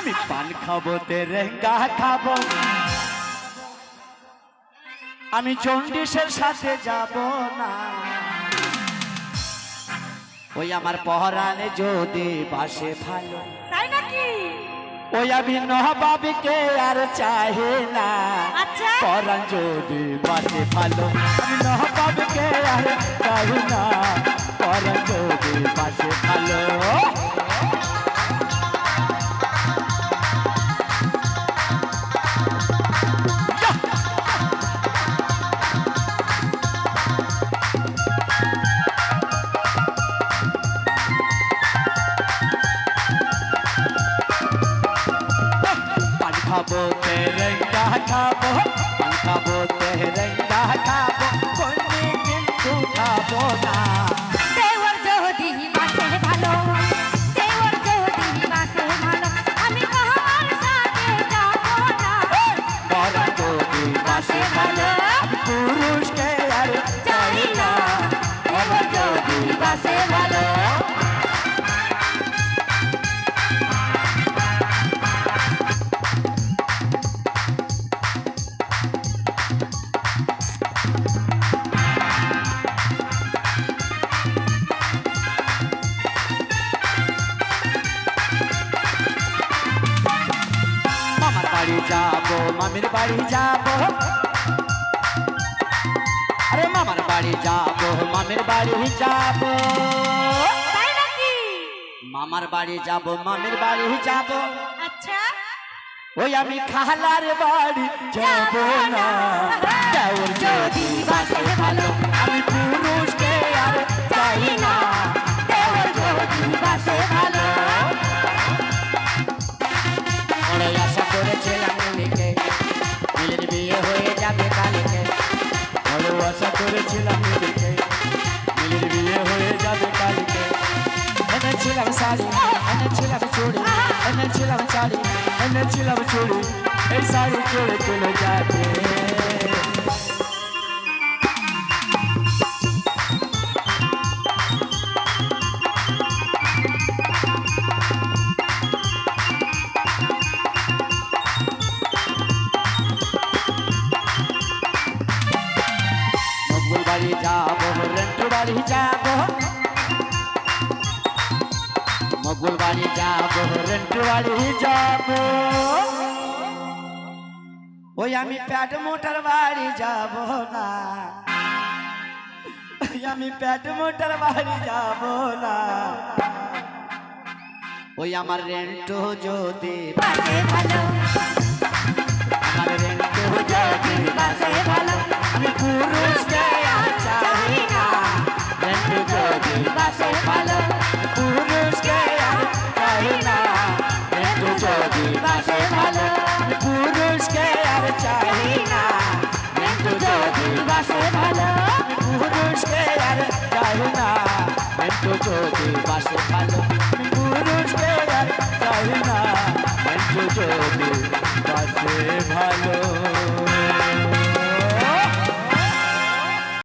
আমি। পান খাব তেরেঙ্গা খাব। আমি চন্ডিসের সাথে যাব না। ওই আমার পহরানে যদি বাসে ভালো। তাই নাকি? ওই আমি নহবাবিকে আর চাহে না। আচ্ছা। পরাণ যদি বাসে ভালো। আমি নহবাবিকে আর চাহি না। পরাণ যদি বাসে ভালো। খাব তেরেঙ্গা খাব খাব তেরেঙ্গা খাব কোনে কিন্তু খাব না। দেওর যদি বাসে ভালো দেওর যদি বাসে ভালো আমি কাহার সাথে যাব না। পরাণ যদি বাসে ভালো যাব মামির বাড়ি যাব। আরে মামার বাড়ি যাব মামির বাড়ি যাব। মামার বাড়ি যাব মামির বাড়ি যাব। আচ্ছা। ওই আমি খালার বাড়ি যাব না। শাড়ি এনেছিলাম চুড়ি এনেছিলাম শাড়ি এনেছিলাম চুড়ি এই শাড়ি চলে চলে যাবে বাড়ি যাব রেন্টু বাড়ি যাব মকবুল বাড়ি যাব রেন্টু বাড়ি যাব। ওই আমি প্যাট মোটর বাড়ি ওই আমি প্যাট মোটর বাড়ি যাব না। ওই আমার রেন্টু যদি আমার রেন্টু না রেন্টু যদি বাসে ভালো পুরুষকে আর চাই না। যদি বাসে ভালো।